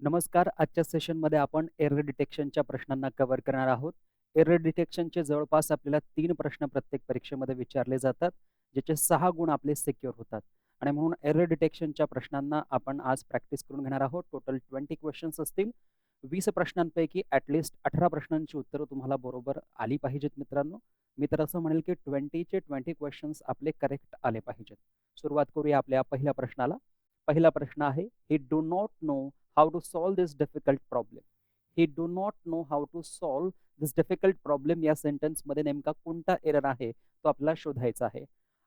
नमस्कार. आजच्या सेशनमध्ये आपण एरर डिटेक्शनच्या प्रश्नांना कव्हर करणार आहोत. एरर डिटेक्शनचे जवळपास आपल्याला तीन प्रश्न प्रत्येक परीक्षेमध्ये विचारले जातात, ज्याचे सहा गुण आपले सिक्युअर होतात आणि म्हणून एरर डिटेक्शनच्या प्रश्नांना आपण आज प्रॅक्टिस करून घेणार आहोत. टोटल ट्वेंटी क्वेश्चन्स असतील. वीस प्रश्नांपैकी ॲटलिस्ट अठरा प्रश्नांची उत्तरं तुम्हाला बरोबर आली पाहिजेत मित्रांनो. मी तर असं म्हणेल की ट्वेंटीचे ट्वेंटी क्वेश्चन्स आपले करेक्ट आले पाहिजेत. सुरुवात करूया आपल्या पहिल्या प्रश्नाला. पहिला प्रश्न आहे, he do not know how to solve this difficult problem. He do not know how to solve this difficult problem या सेंटेन्समध्ये नेमका कोणता एरर आहे, तो आपल्याला शोधायचा आहे.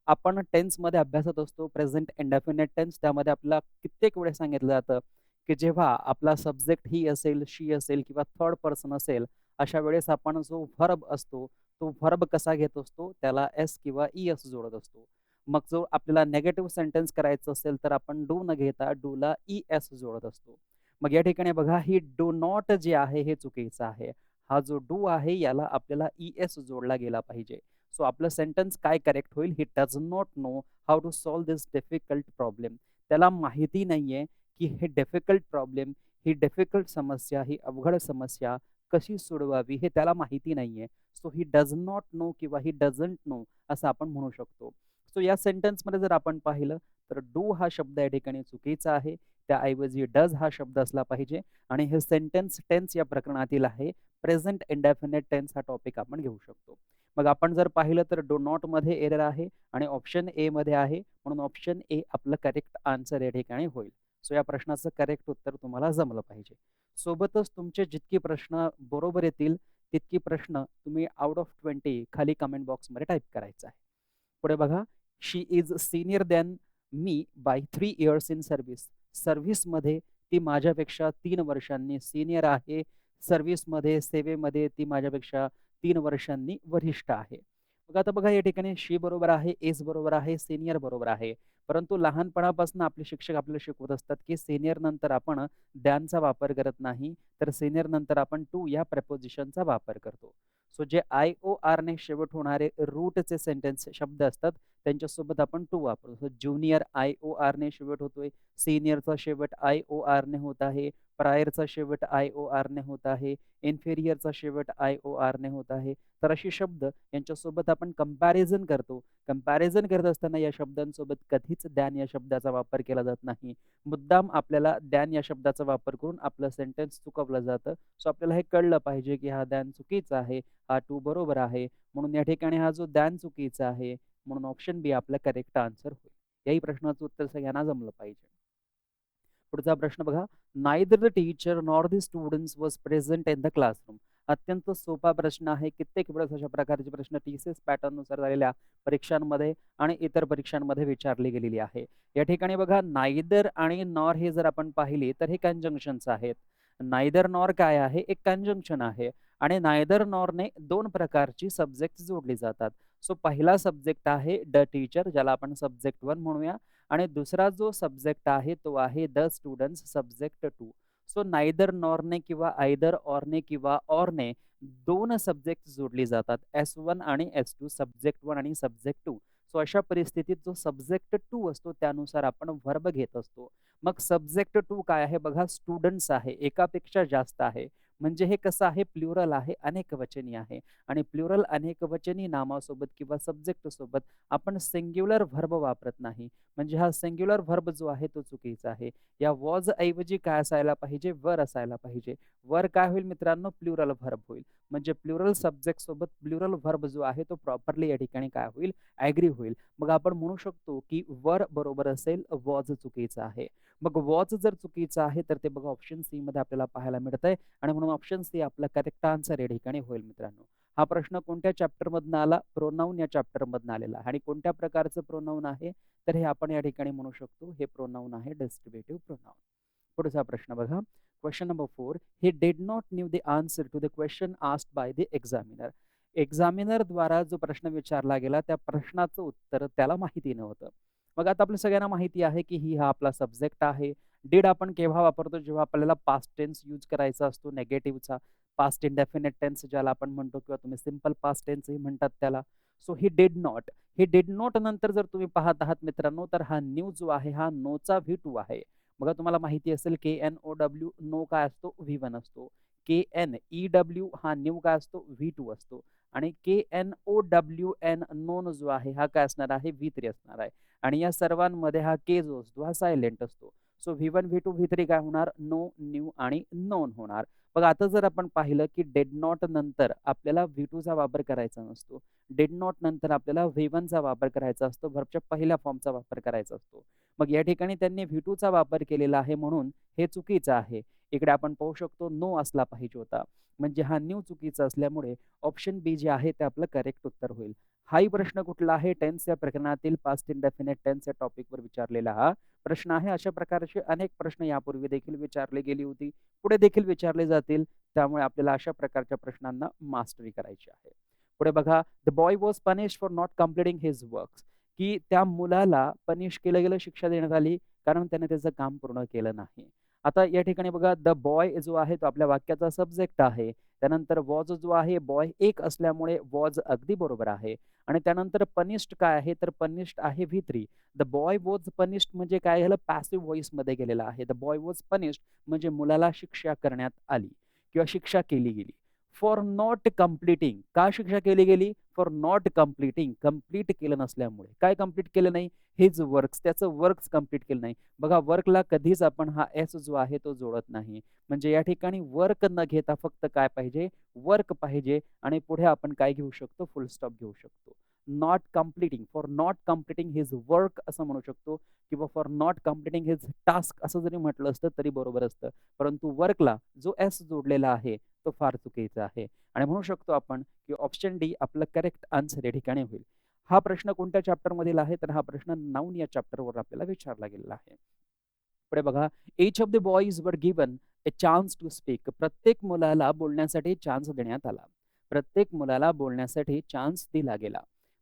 आपण टेन्समध्ये अभ्यासत असतो प्रेझेंट इंडेफिनेट टेन्स. त्यामध्ये आपल्याला कित्येक वेळेस सांगितलं जातं, की जेव्हा आपला सब्जेक्ट ही असेल, शी असेल किंवा थर्ड पर्सन असेल, अशा वेळेस आपण जो व्हर्ब असतो, तो व्हर्ब कसा घेत असतो, त्याला एस किंवा e ई एस जोडत असतो. मग जो आपल्याला निगेटिव्ह सेंटेन्स करायचं असेल, तर आपण डू न घेता डूला ई एस जोडत असतो. मग या ठिकाणी बघा ही डू नॉट जे आहे हे चुकीचं आहे. हा जो डू आहे याला आपल्याला ई एस जोडला गेला पाहिजे. सो आपलं सेंटन्स काय करेक्ट होईल, he does not know how to solve this difficult problem. त्याला माहिती नाहीये, की हे डिफिकल्ट प्रॉब्लेम, ही डिफिकल्ट समस्या, ही अवघड समस्या कशी सोडवावी हे त्याला माहिती नाहीये. So he does not know किंवा ही डझंट नो असं आपण म्हणू शकतो. सो या सेंटेन्समध्ये जर आपण पाहिलं, तर डू हा शब्द या ठिकाणी चुकीचा आहे. त्याऐवजी डज हा शब्द असला पाहिजे आणि हे सेंटेन्स टेन्स या प्रकरणातील आहे. प्रेझेंट इंडेफिनेट टेन्स हा टॉपिक आपण घेऊ शकतो. मग आपण जर पाहिलं तर डू नॉटमध्ये एरर आहे आणि ऑप्शन ए मध्ये आहे. म्हणून ऑप्शन ए आपलं करेक्ट आन्सर या ठिकाणी होईल. सो या प्रश्नाचं करेक्ट उत्तर तुम्हाला जमलं पाहिजे. सोबतच तुमचे जितके प्रश्न बरोबर येतील, तितकी प्रश्न तुम्ही आउट ऑफ 20 खाली कमेंट बॉक्समध्ये टाईप करायचं आहे. पुढे बघा, she is senior than me by three years in service. सर्व्हिसमध्ये ती माझ्यापेक्षा तीन वर्षांनी सिनियर आहे. सर्व्हिसमध्ये, सेवेमध्ये ती माझ्यापेक्षा तीन वर्षांनी वरिष्ठ आहे. मग आता बघा या ठिकाणी शी बरोबर आहे, एस बरोबर आहे, सिनियर बरोबर आहे. परंतु लहानपणापासून आपले शिक्षक आपल्याला शिकवत असतात, की सिनियर नंतर आपण दॅनचा वापर करत नाही, तर सीनियर नंतर आपण टू या प्रपोजिशनचा वापर करतो. सो जे आय-ओ-आरने शेवट होणारे रूटचे सेंटेन्स शब्द असतात, त्यांच्यासोबत आपण टू वापरतो सो ज्युनियर आय-ओ-आरने शेवट होतोय, सिनियरचा शेवट आय-ओ-आरने होत आहे, प्रायरचा शेवट आय-ओ-आरने होत आहे, इन्फेरियरचा शेवट आय-ओ-आरने होत आहे. तर असे शब्द यांच्यासोबत आपण कंपॅरिझन करतो. कंपॅरिझन करत असताना या शब्दांसोबत कधीच दॅन या शब्दाचा वापर केला जात नाही. मुद्दाम आपल्याला दॅन या शब्दाचा वापर करून आपलं सेंटन्स चुकवलं जातं. सो आपल्याला हे कळलं पाहिजे, की हा दॅन चुकीचा आहे, हा टू बरोबर आहे. म्हणून या ठिकाणी हा जो दॅन चुकीचा आहे, म्हणून ऑप्शन बी आपला करेक्ट आन्सर होईल. याही प्रश्नाचं उत्तर सगळ्यांना जमलं पाहिजे. पुढचा प्रश्न बघा, neither the teacher nor the students was present in the classroom. अत्यंत सोपा प्रश्न आहे. कित्येक वेळेस अशा प्रकारचे प्रश्न टी-सी-एस पॅटर्ननुसार झालेल्या परीक्षांमध्ये आणि इतर परीक्षांमध्ये विचारली गेलेली आहे. या ठिकाणी बघा नायदर आणि नॉर हे जर आपण पाहिली, तर हे कॅन्जंक्शन्स आहेत. नायदर नॉर काय आहे? एक कॅन्जंक्शन आहे आणि नायदर नॉरने दोन प्रकारची सब्जेक्ट जोडली जातात. सो पहिला सब्जेक्ट आहे द टीचर, ज्याला आपण सब्जेक्ट वन म्हणूया आणि दुसरा जो सब्जेक्ट आहे, तो आहे the students subject two so neither नॉरने किंवा आयदर ऑरने किंवा ऑरने दोन सब्जेक्ट जोडली जातात. एस वन आणि एस टू सब्जेक्ट वन आणि सब्जेक्ट टू सो अशा परिस्थितीत जो सब्जेक्ट टू असतो, त्यानुसार आपण वर्ब घेत असतो. मग सब्जेक्ट टू काय आहे? बघा स्टुडंट्स आहे. एकापेक्षा जास्त आहे. म्हणजे हे कसं आहे? प्लुरल आहे, अनेकवचनी आहे आणि प्लुरल अनेकवचनी नामासोबत किंवा सब्जेक्टसोबत आपण सिंग्युलर व्हर्ब वापरत नाही. म्हणजे हा सिंग्युलर व्हर्ब जो आहे, तो चुकीचा आहे. या वॉज ऐवजी काय असायला पाहिजे? वर असायला पाहिजे. वर काय होईल मित्रांनो? प्लुरल व्हर्ब होईल. म्हणजे प्लुरल सब्जेक्टसोबत प्लुरल व्हर्ब जो आहे, तो प्रॉपरली या ठिकाणी काय होईल? ॲग्री होईल. मग आपण म्हणू शकतो, की वर बरोबर असेल, वॉज चुकीचा आहे. मग वॉज जर चुकीचा आहे, तर ते बघा ऑप्शन सी मध्ये आपल्याला पाहायला मिळतंय आणि म्हणून ऑप्शन सी आपला करेक्ट आन्सर या ठिकाणी होईल मित्रांनो. हा प्रश्न कोणत्या चॅप्टरमधनं आला? प्रोनाऊन या चॅप्टरमधनं आलेला आणि कोणत्या प्रकारचं प्रोनाऊन आहे? तर हे आपण या ठिकाणी म्हणू शकतो, हे प्रोनाऊन आहे डेस्क्रिप्टिव्ह प्रोनाऊन पुढचा प्रश्न बघा, question number four he did not knew the answer to the question asked by the examiner. एक्झामिनरद्वारा जो प्रश्न विचारला गेला, त्या प्रश्नाचं उत्तर त्याला माहिती नव्हतं. मग आता आपल्या सगळ्यांना माहिती आहे, की ही हा आपला सब्जेक्ट आहे. डीड आपण केव्हा वापरतो? जेव्हा आपल्याला पास्ट टेन्स यूज करायचा असतो निगेटिव्हचा. पास्ट इंडेफिनेट टेन्स ज्याला आपण म्हणतो किंवा तुम्ही सिंपल पास्ट टेन्सही म्हणतात त्याला. So he did not. He did not नंतर जर तुम्ही पाहत आहात मित्रांनो, तर हा न्यू जो आहे, हा नोचा व्ही टू आहे. बघा तुम्हाला माहिती असेल K N O W know काय असतो व्ही वन असतो के एन ई डब्ल्यू हा न्यू काय असतो व्ही टू असतो आणि K N O W N known जो आहे हा काय असणार आहे व्ही थ्री असणार आहे आणि या सर्वांमध्ये हा के जो असतो हा सायलेंट असतो so V one V two V three काय होणार? नो न्यू आणि नोन होणार. बघा आता जर आपण पाहिलं की डेड नॉट नंतर आपल्याला व्ही टूचा वापर करायचा नसतो. डेड नॉट नंतर आपल्याला व्ही वनचा वापर करायचा असतो. व्हर्बच्या पहिल्या फॉर्मचा वापर करायचा असतो. मग या ठिकाणी त्यांनी व्ही टूचा वापर केलेला आहे म्हणून हे चुकीचं आहे. इकडे आपण पाहू शकतो नो असला पाहिजे होता. म्हणजे हा न्यू चुकीचा असल्यामुळे ऑप्शन बी जे आहे ते आपलं करेक्ट उत्तर होईल. हाही प्रश्न कुठला आहे? टेन्स या प्रकरणातील पास्ट इंडेफिनेट टेन्स या टॉपिकवर विचारलेला हा प्रश्न आहे. अशा प्रकारचे अनेक प्रश्न यापूर्वी देखील विचारले गेली होती. पुढे देखील विचारले जातील. त्यामुळे आपल्याला अशा प्रकारच्या प्रश्नांना मास्टरी करायची आहे. पुढे बघा. The boy was punish for not completing his work की त्या मुलाला पनिश केलं गेलं शिक्षा देण्यात आली. कारण त्याने त्याचं काम पूर्ण केलं नाही. आता या ठिकाणी बघा द बॉय जो आहे तो आपल्या वाक्याचा सब्जेक्ट आहे. त्यानंतर वॉज जो आहे बॉय एक असल्यामुळे वॉज अगदी बरोबर आहे. आणि त्यानंतर पनिष्ड काय आहे? तर पनिष्ड आहे V three the boy was punished म्हणजे काय झालं? पॅसिव्ह व्हॉइसमध्ये गेलेलं आहे. द बॉय वॉज पनिष्ड म्हणजे मुलाला शिक्षा करण्यात आली किंवा शिक्षा केली गेली. फॉर नॉट कम्प्लिटिंग का शिक्षा केली गेली? फॉर नॉट कम्प्लिटिंग कंप्लीट केलं नसल्यामुळे. काय कंप्लीट केलं नाही? हेच वर्क्स त्याचं वर्क्स कंप्लीट केलं नाही. बघा वर्कला कधीच आपण हा एस जो आहे तो जोडत नाही. म्हणजे या ठिकाणी वर्क न घेता फक्त काय पाहिजे? वर्क पाहिजे आणि पुढे आपण काय घेऊ शकतो? फुल स्टॉप घेऊ शकतो. Not completing for not completing his work असं म्हणू शकतो किंवा for not completing his task असं जरी म्हटलं असतं तरी बरोबर असतं. परंतु वर्कला जो एस जोडलेला आहे तो फार चुकीचा आहे. आणि म्हणू शकतो आपण की ऑप्शन डी आपलं करेक्ट आन्सर या ठिकाणी होईल. हा प्रश्न कोणत्या चॅप्टर मधील आहे? तर हा प्रश्न नाऊन या चॅप्टरवर आपल्याला विचारला गेलेला आहे. पुढे बघा each of the boys were given a chance to speak प्रत्येक मुलाला बोलण्यासाठी चान्स देण्यात आला. प्रत्येक मुलाला बोलण्यासाठी चान्स दिला गेला.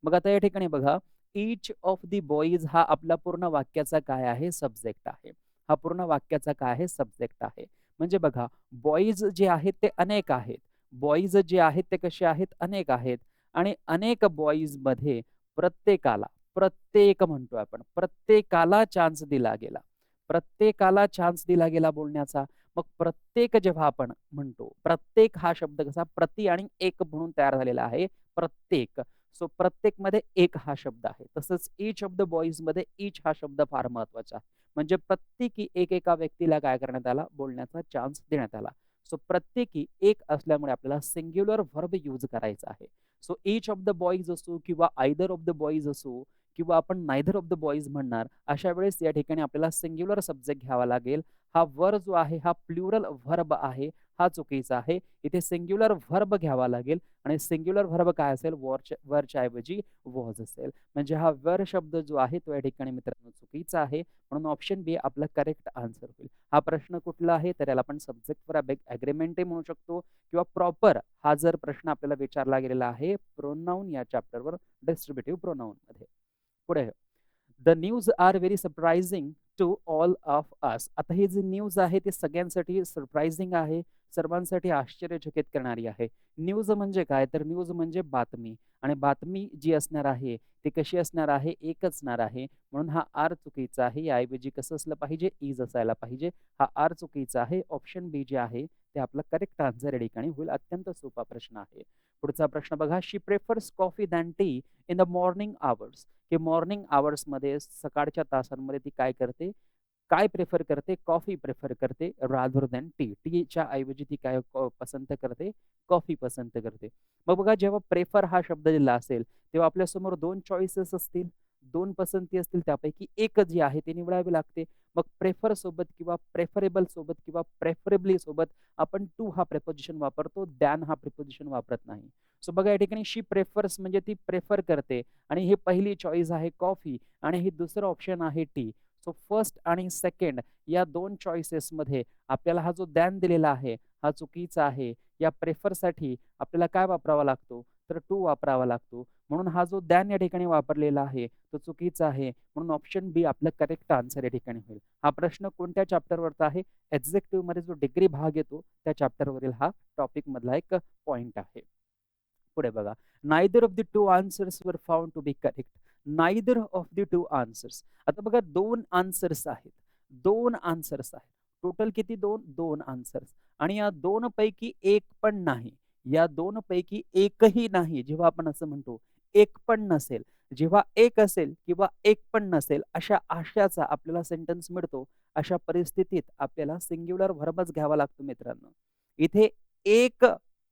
मग आता या ठिकाणी बघा इच ऑफ दी बॉईज हा आपला पूर्ण वाक्याचा काय आहे? सब्जेक्ट आहे. हा पूर्ण वाक्याचा काय आहे? सब्जेक्ट आहे. म्हणजे बघा बॉईज जे आहेत ते अनेक आहेत. बॉईज जे आहेत ते कसे आहेत? अनेक आहेत. आणि अनेक बॉईजमध्ये प्रत्येकाला प्रत्येक म्हणतो आपण प्रत्येकाला चान्स दिला गेला. प्रत्येकाला चान्स दिला गेला बोलण्याचा. मग प्रत्येक जेव्हा आपण म्हणतो प्रत्येक हा शब्द कसा प्रति आणि एक म्हणून तयार झालेला आहे. प्रत्येक. सो प्रत्येकमध्ये एक हा शब्द आहे. तसंच ईच ऑफ द बॉईजमध्ये हा शब्द फार महत्त्वाचा आहे. म्हणजे प्रत्येकी एक एका व्यक्तीला काय करण्यात आला? बोलण्याचा चान्स देण्यात आला. सो प्रत्येकी एक असल्यामुळे आपल्याला सिंग्युलर व्हर्ब यूज करायचा आहे. So each of the boys असो किंवा आयदर ऑफ द बॉईज असो किंवा आपण नायदर ऑफ द बॉईज म्हणणार अशा वेळेस या ठिकाणी आपल्याला सिंग्युलर सब्जेक्ट घ्यावा लागेल. हा वर जो आहे हा प्ल्युरल व्हर्ब आहे. हा चुकीचा आहे. इथे सिंग्युलर व्हर्ब घ्यावा लागेल आणि सिंग्युलर व्हर्ब काय असेल? वरच्या वरच्या ऐवजी वॉज असेल. म्हणजे हा वर शब्द जो आहे तो या ठिकाणी मित्रांनो चुकीचा आहे. म्हणून ऑप्शन बी आपला करेक्ट आन्सर होईल. हा प्रश्न कुठला आहे? तर याला आपण सब्जेक्टवर अग्रीमेंटही म्हणू शकतो किंवा प्रॉपर हा जर प्रश्न आपल्याला विचारला गेलेला आहे प्रोनाऊन या चॅप्टरवर डिस्ट्रीब्युटिव्ह प्रोनाऊन मध्ये. पुढे the news are very surprising to all of us आता ही जी न्यूज आहे ती सगळ्यांसाठी सरप्राइझिंग आहे. सर्वांसाठी आश्चर्यचकित करणारी आहे. न्यूज म्हणजे काय? तर न्यूज म्हणजे बातमी. आणि बातमी जी असणार आहे ती कशी असणार आहे? एक असणार आहे. म्हणून हा आर चुकीचा आहे. याऐवजी कसं असलं पाहिजे? इज असायला पाहिजे. हा आर चुकीचा आहे. ऑप्शन बी जे आहे ते आपला करेक्ट आन्सर या ठिकाणी होईल. अत्यंत सोपा प्रश्न आहे. पुढचा प्रश्न बघा. She prefers coffee than tea in the morning hours की मॉर्निंगमध्ये सकाळच्या तासांमध्ये ती काय करते? काय प्रेफर करते? कॉफी प्रेफर करते रादर दॅन टी टीच्या ऐवजी ती काय पसंत करते? कॉफी पसंत करते. मग बघा जेव्हा प्रेफर हा शब्द दिला असेल तेव्हा आपल्यासमोर दोन चॉईसेस असतील दोन पसंती असतील त्यापैकी एक जी आहे ती निवडावी लागते. मग प्रेफर सोबत किंवा प्रेफरेबल सोबत किंवा प्रेफरेबली सोबत आपण टू हा प्रेपोजिशन वापरतो दॅन हा प्रेपोजिशन वापरत नाही. सो बघा या ठिकाणी शी प्रेफर्स म्हणजे ती प्रेफर करते. आणि ही पहिली चॉईस आहे कॉफी आणि ही दुसरं ऑप्शन आहे टी सो फर्स्ट आणि सेकंड या दोन चॉईसेसमध्ये आपल्याला हा जो दॅन दिलेला आहे हा चुकीचा आहे या प्रेफरसाठी आपल्याला काय वापरावा लागतो? तर टू वापरावा लागतो. म्हणून हा जो दॅन या ठिकाणी वापरलेला आहे तो चुकीचा आहे. म्हणून ऑप्शन बी आपलं करेक्ट आन्सर या ठिकाणी होईल. हा प्रश्न कोणत्या चॅप्टरवरचा आहे? एक्झेक्टिव्हमध्ये जो डिग्री भाग येतो त्या चॅप्टरवरील हा टॉपिक मधला एक पॉइंट आहे. पुढे बघा. Neither of the two answers were found to be correct neither of the two answers आता बघा दोन आन्सर्स आहेत. दोन आन्सर्स आहेत. टोटल किती दोन? दोन आन्सर्स आणि या दोन पैकी एक पण नाही. या दोन पैकी एकही नाही. जेव्हा आपण असं म्हणतो एक पण नसेल. जेव्हा एक असेल किंवा एक पण नसेल अशा आशयाचा आपल्याला सेंटेन्स मिळतो. अशा परिस्थितीत आपल्याला सिंग्युलर व्हर्बच घ्यावा लागतो मित्रांनो. इथे एक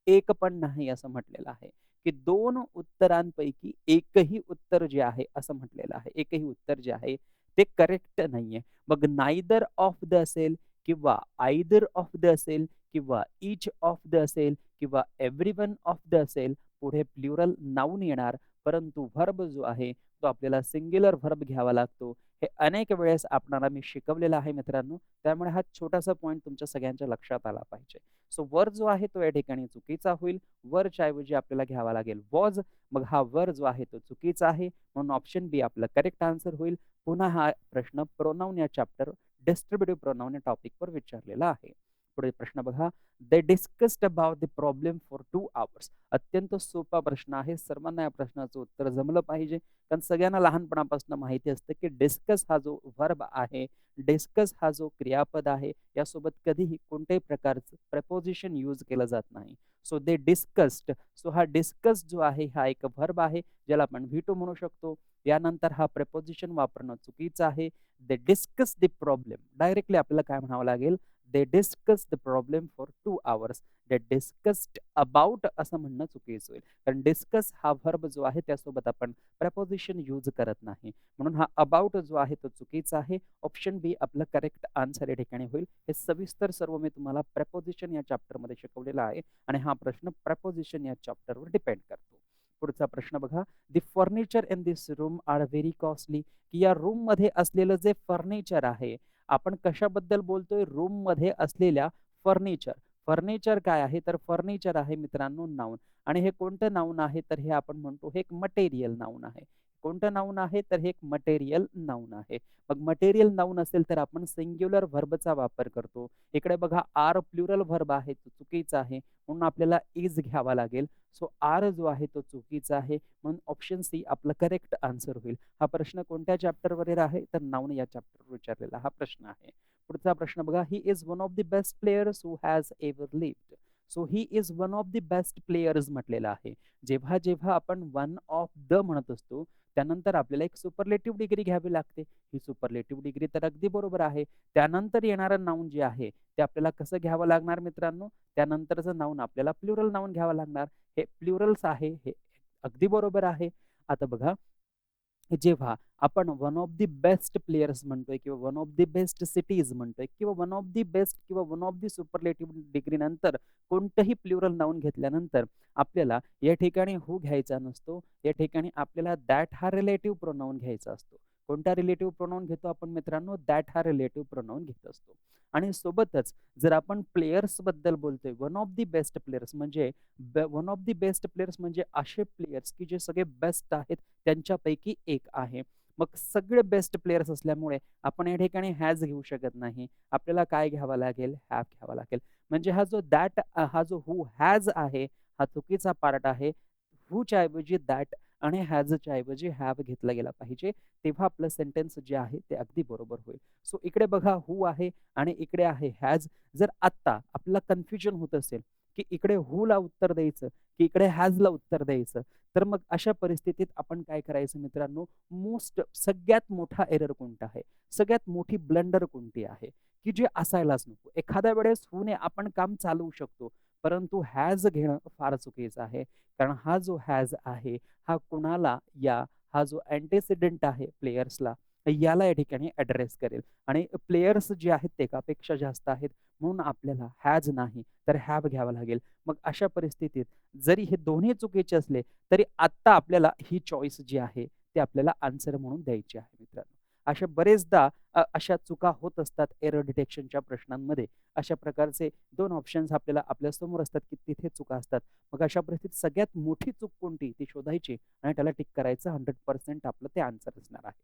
एक पण नाही असं म्हटलेलं आहे. की दोन उत्तरांपैकी एकही उत्तर जे आहे असं म्हटलेलं आहे एकही उत्तर जे आहे ते करेक्ट नाहीये. मग नायदर ऑफ द असेल किंवा आयदर ऑफ द असेल किंवा इच ऑफ द असेल किंवा एव्हरी वन ऑफ द असेल पुढे प्ल्युरल नाऊन येणार परंतु व्हर्ब जो आहे तो आपल्याला सिंग्युलर व्हर्ब घ्यावा लागतो. हे अनेक वेळेस आपणाला मी शिकवलेलं आहे मित्रांनो. त्यामुळे हा छोटासा पॉईंट तुमच्या सगळ्यांच्या लक्षात आला पाहिजे. सो वर जो आहे तो या ठिकाणी चुकीचा होईल. वरच्या ऐवजी आपल्याला घ्यावा लागेल वॉज. मग हा वर जो आहे तो चुकीचा आहे. म्हणून ऑप्शन बी आपलं करेक्ट आन्सर होईल. पुन्हा हा प्रश्न प्रोनाऊन या चॅप्टर डिस्ट्रीब्युटिव्ह प्रोनाऊन या टॉपिकवर विचारलेला आहे. पुढे प्रश्न बघा. They discussed about the problem for two hours अत्यंत सोपा प्रश्न आहे. सर्वांना या प्रश्नाचं उत्तर जमलं पाहिजे. कारण सगळ्यांना लहानपणापासून माहिती असतं की डिस्कस हा जो वर्ब आहे डिस्कस हा जो क्रियापद आहे यासोबत कधीही कोणत्याही प्रकारचं प्रपोजिशन यूज केलं जात नाही. सो दे डिस्कस्ड सो हा डिस्कस जो आहे हा एक व्हर्ब आहे ज्याला आपण व्हिटो म्हणू शकतो. यानंतर हा प्रपोजिशन वापरणं चुकीचं आहे. They discuss the problem directly आपल्याला काय म्हणावं लागेल? They discuss the problem for two hours they discussed about असं म्हणणं चुकीचं होईल. कारण डिस्कस हा व्हर्ब जो आहे त्यासोबत आपण प्रपोजिशन यूज करत नाही. म्हणून हा अबाउट जो आहे तो चुकीचा आहे. ऑप्शन बी आपलं करेक्ट आन्सर या ठिकाणी होईल. हे सविस्तर सर्व मी तुम्हाला प्रपोजिशन या चॅप्टरमध्ये शिकवलेलं आहे. आणि हा प्रश्न प्रपोजिशन या चॅप्टरवर डिपेंड करतो. पुढचा प्रश्न बघा. The furniture in this room are very costly की या रूममध्ये असलेलं जे फर्निचर आहे आपण कशाबद्दल बोलतोय? रूममध्ये असलेल्या फर्निचर. फर्निचर काय आहे? तर फर्निचर आहे मित्रांनो नाऊन. आणि हे कोणतं नाऊन आहे? तर हे आपण म्हणतो हे एक मटेरियल नाऊन आहे. कोणतं नाऊन आहे? तर हे एक मटेरियल नाऊन आहे. मग मटेरियल नाऊन असेल तर आपण सिंग्युलर व्हर्बचा वापर करतो. इकडे बघा आर प्लुरल व्हर्ब आहे तो चुकीचा आहे. म्हणून आपल्याला इज घ्यावा लागेल. सो आर जो आहे तो चुकीचा आहे. म्हणून ऑप्शन सी आपलं करेक्ट आन्सर होईल. हा प्रश्न कोणत्या चॅप्टरवर आहे? तर नाऊन या चॅप्टरवर विचारलेला हा प्रश्न आहे. पुढचा प्रश्न बघा he is one of the best players who has ever lived so he is one of the best players म्हटलेलं आहे. जेव्हा जेव्हा आपण वन ऑफ द म्हणत असतो त्यानंतर आपल्याला एक सुपरलेटिव्ह डिग्री घ्यावी लागते. ही सुपरलेटिव्ह डिग्री तर अगदी बरोबर आहे. त्यानंतर येणारं नाऊन जे आहे ते आपल्याला कसं घ्यावं लागणार मित्रांनो? त्यानंतरचं नाऊन आपल्याला प्लुरल नाऊन घ्यावं लागणार. हे प्लुरल्स आहे हे अगदी बरोबर आहे. आता बघा जेव्हा आपण one of the best players म्हणतोय किंवा one of the best cities म्हणतोय किंवा वन ऑफ दी बेस्ट किंवा one of the superlative degree नंतर कोणतंही प्लुरल नाऊन घेतल्यानंतर आपल्याला या ठिकाणी हू घ्यायचा नसतो या ठिकाणी आपल्याला दॅट हा रिलेटिव्ह प्रोनाऊन घ्यायचा असतो. कोणता रिलेटिव्ह प्रोनाऊन घेतो आपण मित्रांनो? दॅट हा रिलेटिव्ह प्रोनाऊन घेत असतो. आणि सोबतच जर आपण प्लेयर्सबद्दल बोलतोय one of the best players म्हणजे one of the best players म्हणजे असे प्लेयर्स की जे सगळे बेस्ट आहेत त्यांच्यापैकी एक आहे. मग सगळे बेस्ट प्लेयर्स असल्यामुळे आपण या ठिकाणी हॅज घेऊ शकत नाही. आपल्याला काय घ्यावं लागेल? हॅव घ्यावा लागेल. म्हणजे हा जो दॅट हा जो हू हॅज आहे हा चुकीचा पार्ट आहे. हूच्या ऐवजी दॅट आणि हॅजच्या ऐवजी हॅव घेतला गेला पाहिजे तेव्हा आपलं सेंटेन्स जे आहे ते अगदी बरोबर होईल. सो इकडे बघा हू आहे आणि इकडे आहे हॅज जर आत्ता आपल्याला कन्फ्युजन होत असेल की इकडे हूला उत्तर द्यायचं की इकडे हॅजला उत्तर द्यायचं तर मग अशा परिस्थितीत आपण काय करायचं मित्रांनो? मोस्ट सगळ्यात मोठा एरर कोणता आहे? सगळ्यात मोठी ब्लंडर कोणती आहे? की जे असायलाच नको. एखाद्या वेळेस हूने आपण काम चालवू शकतो परंतु हॅज घेणं फार चुकीचं आहे. कारण हा जो हॅज आहे हा कुणाला या हा जो अँटेसिडेंट आहे प्लेयर्सला याला या ठिकाणी ऍड्रेस करेल. आणि प्लेयर्स जे आहेत ते एकापेक्षा जास्त आहेत म्हणून आपल्याला हॅज नाही तर हॅव घ्यावं लागेल. मग अशा परिस्थितीत जरी हे दोन्ही चुकीचे असले तरी आत्ता आपल्याला ही चॉईस जी आहे ते आपल्याला आन्सर म्हणून द्यायची आहे मित्रांनो. अशा बरेचदा अशा चुका होत असतात एरर डिटेक्शनच्या प्रश्नांमध्ये. अशा प्रकारचे दोन ऑप्शन्स आपल्याला आपल्यासमोर असतात की तिथे चुका असतात. मग अशा परिस्थितीत सगळ्यात मोठी चूक कोणती? ती शोधायची आणि त्याला टिक करायचं. हंड्रेड पर्सेंट आपलं ते आन्सर असणार आहे.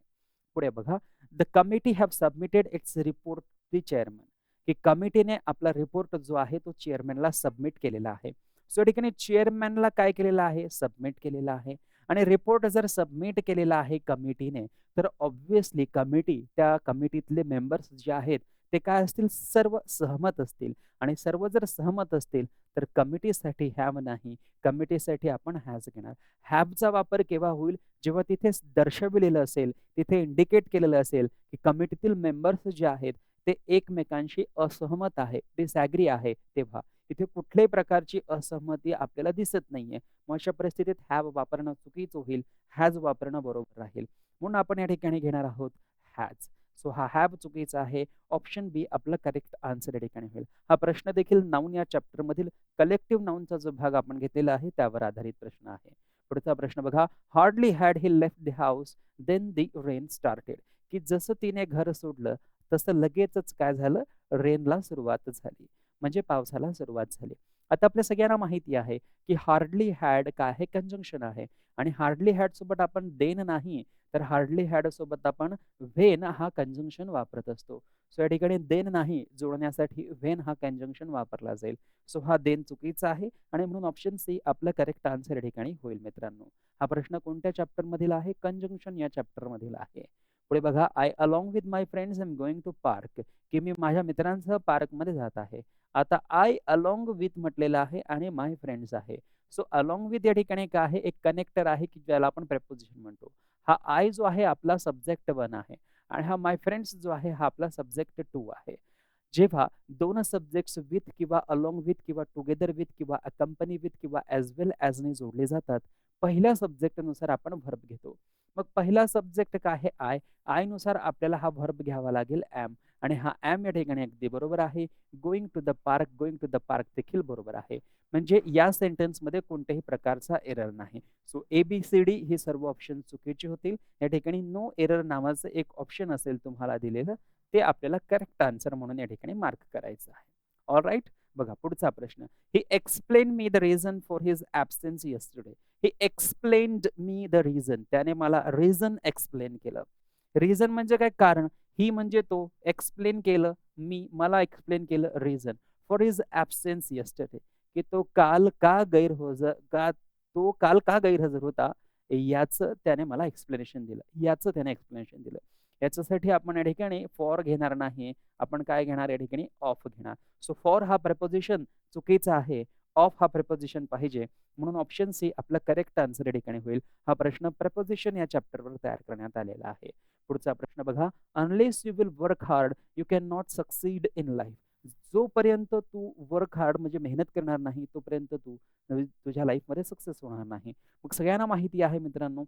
पुढे बघा. The committee have submitted its report the chairman की कमिटीने आपला रिपोर्ट जो आहे तो चेअरमॅनला सबमिट केलेला आहे. सो या ठिकाणी चेअरमॅनला काय केलेलं आहे? सबमिट केलेला आहे. आणि रिपोर्ट जर सबमिट केलेला आहे कमिटीने तर ऑब्व्हियसली कमिटी त्या कमिटीतले मेंबर्स जे आहेत ते काय असतील? सर्व सहमत असतील. आणि सर्व जर सहमत असतील तर कमिटीसाठी हॅव नाही. कमिटीसाठी आपण हॅज घेणार. हॅवचा वापर केव्हा होईल? जेव्हा तिथे दर्शविलेलं असेल तिथे इंडिकेट केलेलं असेल की कमिटीतील मेंबर्स जे आहेत ते एकमेकांशी असहमत आहे डिसॅग्री आहे तेव्हा. इथे कुठल्याही प्रकारची असहमती आपल्याला दिसत नाहीये. मग अशा परिस्थितीत हॅव वापरणं चुकीचं होईल हॅज वापरणं बरोबर राहील. म्हणून आपण या ठिकाणी घेणार आहोत हॅज सो हा हॅव चुकीचा आहे. ऑप्शन बी आपला करेक्ट आन्सर या ठिकाणी होईल. हा प्रश्न देखील नाऊन या चॅप्टर मधील कलेक्टिव्ह नाऊनचा जो भाग आपण घेतलेला आहे त्यावर आधारित प्रश्न आहे. पुढचा प्रश्न बघा. Hardly had he left the house then the rain started की जसं तिने घर सोडलं तसं लगेचच काय झालं? रेनला सुरुवात झाली. म्हणजे पावसाला सुरुवात झाली. आता आपल्या सगळ्यांना माहिती आहे की हार्डली हॅड काय आहे कंजंक्शन आहे आणि हार्डली हॅड सोबत आपण देन नाही तर हार्डली हॅड सोबत आपण व्हेन हा कंजंक्शन वापरत असतो. सो या ठिकाणी देन नाही जोडण्यासाठी व्हेन हा कंजंक्शन वापरला जाईल. सो हा देन चुकीचा आहे आणि म्हणून ऑप्शन सी आपलं करेक्ट आन्सर या ठिकाणी होईल मित्रांनो. हा प्रश्न कोणत्या चॅप्टर मधील आहे? कंजंक्शन या चॅप्टर मधील आहे. पुढे बघा I along with my friends am going to park की मी माझ्या मित्रांसह पार्कमध्ये जात आहे. आता आय अलॉंग विथ म्हटलेलं आहे आणि माय फ्रेंड्स आहे. सो अलॉंग विथ या ठिकाणी काय आहे एक कनेक्टर आहे की ज्याला आपण प्रेपोजिशन म्हणतो. हा आय जो आहे आपला सब्जेक्ट वन आहे. आणि हा माय फ्रेंड्स जो आहे हा आपला सब्जेक्ट टू आहे. जेव्हा दोन सब्जेक्ट्स विथ किंवा अलॉंग विथ किंवा टुगेदर विथ किंवा कंपनी विथ किंवा ॲज वेल ॲजने जोडले जातात पहिल्या सब्जेक्टनुसार आपण व्हर्ब घेतो. मग पहिला सब्जेक्ट काय आहे? आय आयनुसार आपल्याला हा व्हर्ब घ्यावा लागेल ॲम आणि हा ॲम या ठिकाणी अगदी बरोबर आहे. Going to the park going to the park देखील बरोबर आहे. म्हणजे या सेंटेन्समध्ये कोणत्याही प्रकारचा एरर नाही. So A B C D ही सर्व ऑप्शन चुकीचे होतील. या ठिकाणी नो एरर नावाचं एक ऑप्शन असेल तुम्हाला दिलेलं ते आपल्याला करेक्ट आन्सर म्हणून या ठिकाणी मार्क करायचं आहे. ऑल राईट बघा पुढचा प्रश्न. He explain me the reason for his absence yesterday he explained me the reason त्याने मला रिझन एक्सप्लेन केलं. रिझन म्हणजे काय कारण? ही म्हणजे तो एक्सप्लेन केलं मी मला एक्सप्लेन केलं reason for his absence yesterday की तो काल का गैरहजर का तो काल का गैरहजर होता याचं त्याने मला एक्सप्लेनेशन दिलं. याचं त्याने एक्सप्लेनेशन दिलं. याच्यासाठी आपण या ठिकाणी फॉर घेणार नाही. आपण काय घेणार? या ठिकाणी ऑफ घेणार. सो फॉर हा प्रपोजिशन चुकीचा आहे. ऑफ हा प्रपोजिशन पाहिजे. म्हणून ऑप्शन सी आपला करेक्ट आन्सर या ठिकाणी होईल. हा प्रश्न प्रपोजिशन या चॅप्टरवर तयार करण्यात आलेला आहे. पुढचा प्रश्न बघा. Unless you will work hard you can not succeed in life जोपर्यंत तू वर्क हार्ड म्हणजे मेहनत करणार नाही तोपर्यंत तू तुझ्या लाईफमध्ये सक्सेस होणार नाही. मग सगळ्यांना माहिती आहे मित्रांनो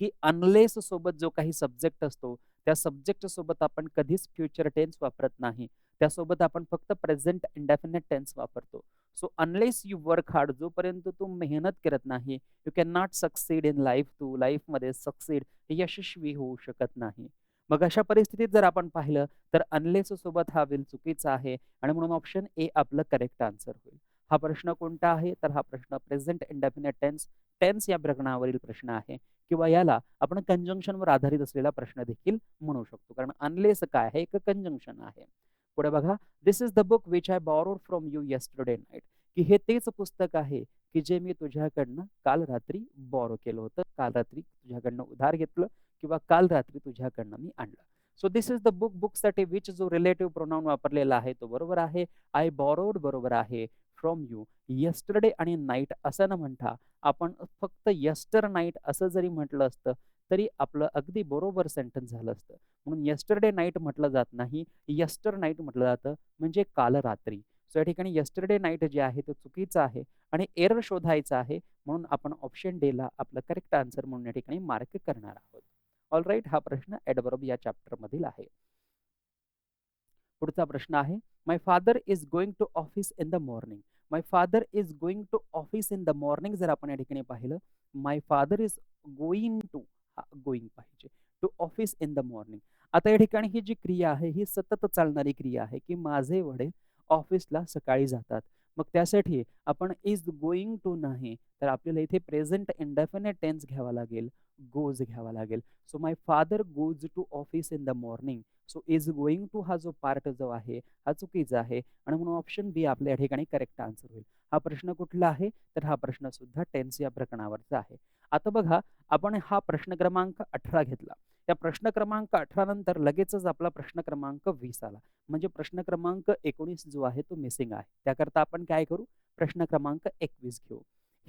की अनलेस सोबत जो काही सब्जेक्ट असतो त्या सब्जेक्ट सोबत आपण कधीच फ्युचर टेन्स वापरत नाही. त्यासोबत आपण फक्त प्रेझेंट इंडेफिनेट टेन्स वापरतो. So unless you work hard जोपर्यंत तू मेहनत करत नाही you can not succeed in life तू लाईफमध्ये सक्सीड यशस्वी होऊ शकत नाही. मग अशा परिस्थितीत जर आपण पाहिलं तर अनलेस सोबत हा विल चुकीचा आहे आणि म्हणून ऑप्शन ए आपलं करेक्ट आन्सर होईल. हा प्रश्न कोणता आहे? तर हा प्रश्न प्रेझेंट इंडेफिनेट टेन्स टेन्स या प्रकरणावरील प्रश्न आहे. किंवा याला आपण कंजंक्शनवर आधारित असलेला प्रश्न देखील म्हणू शकतो. कारण अनलेस काय आहे? एक कंजंक्शन आहे. पुढे बघा. This is the book which I borrowed from you yesterday night की हे तेच पुस्तक आहे की जे मी तुझ्याकडनं काल रात्री बॉरो केलं होतं. काल रात्री तुझ्याकडनं उधार घेतलं किंवा काल रात्री तुझ्याकडनं मी आणलं. So this is the book बुकसाठी विच जो रिलेटिव्ह प्रोनाऊन वापरलेला आहे तो बरोबर आहे. आय बॉरोड बरोबर आहे फ्रॉम यू यस्टरडे आणि नाईट असं न म्हणता आपण फक्त यस्टर नाईट असं जरी म्हटलं असतं तरी आपलं अगदी बरोबर सेंटेन्स झालं असतं. म्हणून यस्टरडे नाईट म्हटलं जात नाही यस्टर नाईट म्हटलं जातं म्हणजे काल रात्री. सो या ठिकाणी यस्टरडे नाईट जे आहे ते चुकीचं आहे आणि एरर शोधायचं आहे म्हणून आपण ऑप्शन डेला आपलं करेक्ट आन्सर म्हणून या ठिकाणी मार्क करणार आहोत. ऑल राईट हा प्रश्न ॲडबरोब या चॅप्टर मधील आहे. पुढचा प्रश्न आहे my father is going to office in the morning my father is going to office in the morning जर आपण या ठिकाणी पाहिलं my father is going to going पाहिजे. To office in the morning आता या ठिकाणी ही जी क्रिया आहे ही सतत चालणारी क्रिया आहे की माझे वडील ऑफिसला सकाळी जातात. मग त्यासाठी आपण इज गोइंग टू नाही तर आपल्याला इथे प्रेझेंट इंडेफिनेट टेन्स घ्यावा लागेल गोज घ्यावा लागेल. So my father goes to office in the morning so is going to हा जो पार्ट जो आहे हा चुकीचा आहे. आणि म्हणून ऑप्शन बी आपल्या या ठिकाणी करेक्ट आन्सर होईल. हा प्रश्न कुठला आहे? तर हा प्रश्न सुद्धा टेन्स या प्रकरणावरचा आहे. आता बघा, आपण हा प्रश्न क्रमांक 18 घेतला. त्या प्रश्न क्रमांक 18 नंतर लगेचच आपला प्रश्न क्रमांक वीस आला. म्हणजे प्रश्न क्रमांक 19 जो आहे तो मिसिंग आहे. त्याकरता आपण काय करू? प्रश्न क्रमांक 21 घेऊ.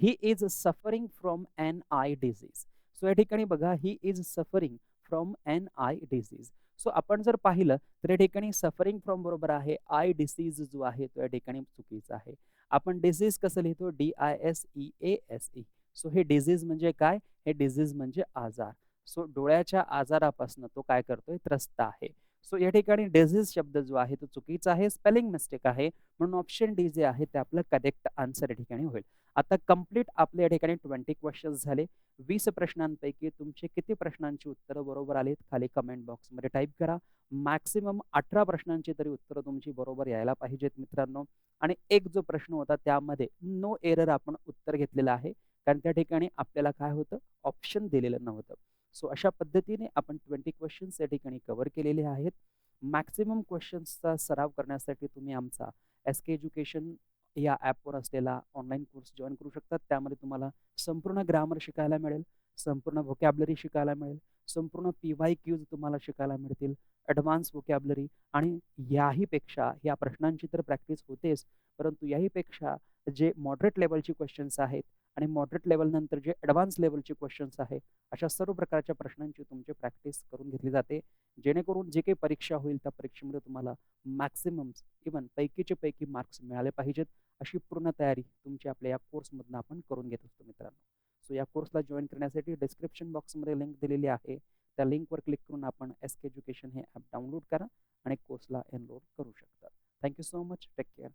He is suffering from an eye disease so या ठिकाणी बघा, he is suffering from an eye disease. So आपण जर पाहिलं तर या ठिकाणी सफरिंग फ्रॉम बरोबर आहे. आय डिसीज जो आहे तो या ठिकाणी चुकीचा आहे. आपण डिसीज कसं लिहितो? डी-आय-एस-ई-ए-एस-ई. सो हे डिझीज म्हणजे काय? हे डिझीज म्हणजे आजार. सो डोळ्याच्या आजारापासून तो काय करतोय? त्रस्त आहे. सो या ठिकाणी डिझीज शब्द जो आहे तो चुकीचा आहे. स्पेलिंग मिस्टेक आहे. म्हणून ऑप्शन डी जे आहे ते आपलं करेक्ट आन्सर या ठिकाणी होईल. आता कंप्लीट आपले या ठिकाणी ट्वेंटी क्वेश्चन्स झाले. वीस प्रश्नांपैकी तुमचे किती प्रश्नांची उत्तरं बरोबर आलीत? खाली कमेंट बॉक्समध्ये टाईप करा. मॅक्सिमम 18 प्रश्नांची तरी उत्तरं तुमची बरोबर यायला पाहिजेत मित्रांनो. आणि एक जो प्रश्न होता त्यामध्ये नो एरर आपण उत्तर घेतलेलं आहे. कारण त्या ठिकाणी आपल्याला काय होतं? ऑप्शन दिलेलं नव्हतं. सो अशा पद्धतीने आपण ट्वेंटी क्वेश्चन्स या ठिकाणी कव्हर केलेले आहेत. मॅक्सिमम क्वेश्चन्सचा सराव करण्यासाठी तुम्ही आमचा एस-के एज्युकेशन या ॲपवर असलेला ऑनलाईन कोर्स जॉईन करू शकतात. त्यामध्ये तुम्हाला संपूर्ण ग्रामर शिकायला मिळेल, संपूर्ण व्होकॅबलरी शिकायला मिळेल, संपूर्ण पी-वाय-क्यूज तुम्हाला शिकायला मिळतील, ॲडव्हान्स व्होकॅब्युलरी आणि याही पेक्षा या प्रश्नांची तर प्रॅक्टिस होतेच, परंतु याही पेक्षा जे मॉडरेट लेवलचे क्वेश्चन्स आहेत आणि मॉडरेट लेवलनंतर जे ॲडव्हान्स लेवलचे क्वेश्चन्स आहे अशा सर्व प्रकारच्या प्रश्नांची तुमची प्रॅक्टिस करून घेतली जाते. जेणेकरून जे काही परीक्षा होईल त्या परीक्षेमध्ये तुम्हाला मॅक्सिमम इव्हन पैकीचे पैकी मार्क्स मिळाले पाहिजेत, अशी पूर्ण तयारी तुमची आपल्या या कोर्समधनं आपण करून घेत असतो मित्रांनो. सो या कोर्सला जॉईन करण्यासाठी डिस्क्रिप्शन बॉक्समध्ये लिंक दिलेली आहे. त्या लिंकवर क्लिक करून आपण एस-के एज्युकेशन हे ॲप डाउनलोड करा आणि कोर्सला एनरोल करू शकता. Thank you so much. Take care.